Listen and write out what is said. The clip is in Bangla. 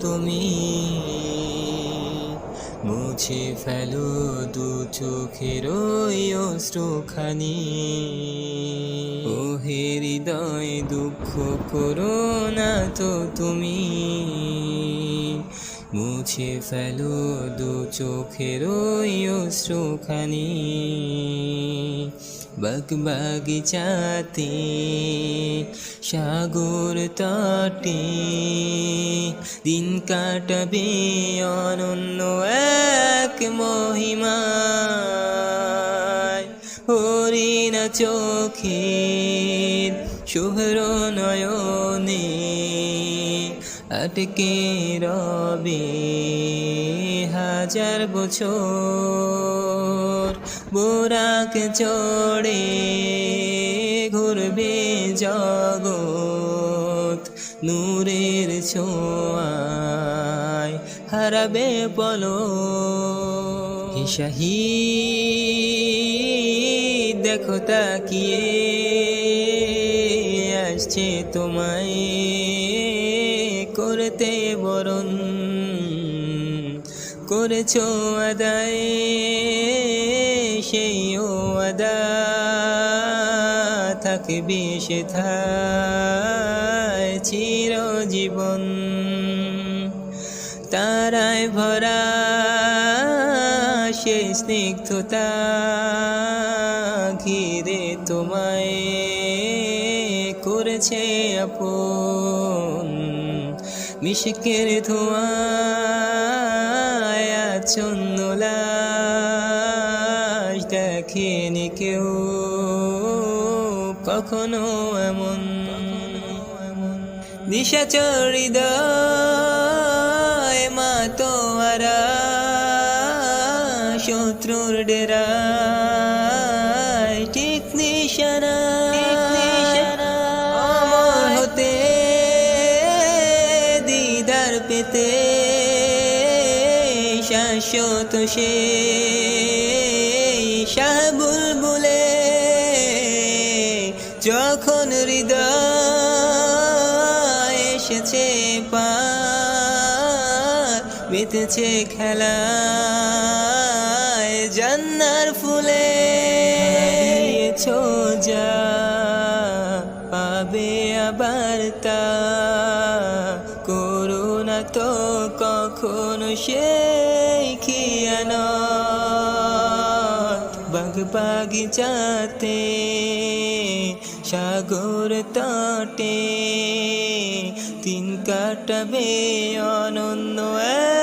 তুমি। মুছে ফেলো দু চোখের অশ্রুখানি। ও হৃদয় দুঃখ করো না তো তুমি। মুছে ফেলো দু চোখের অশ্রুখানি। বাগ বাগিচাতে সাগর তটে, দিন কাটাবে অনন্য এক মহিমায়। হরিণ চোখের শুভ্র নয়নে আটকে রবে হাজার বছর। বোরাক চড়ে ঘুরবে জগৎ, নূরের ছোঁয়ায় হারাবে পলো শাহী দেখো তাকিয়ে, আসছে তোমায়। করতে বরণ করেছ আদায়, সেই ও আদা থাকবে সে চিরজীবন। তারায় ভরা সে স্নিগ্ধতা ঘিরে তোমায় করেছে আপন। মিশকের ধোঁয়ায় আচ্ছন্ন দেখেনি কেউ। কখনো এমন নিশাচরিদয় মা তোয়ারা শত্রুর ডেরা। পেতে শাশ্বত সে শাহবুল বলে যখন হৃদয় এসেছে মেতেছে খেলায় জান্নার ফুলে ছোজা পাবে আবার তা তো কখনো সেই খিয়ানো বাগ বাগিচাতে সাগর তটে তিন কাটাবে অনন্য এক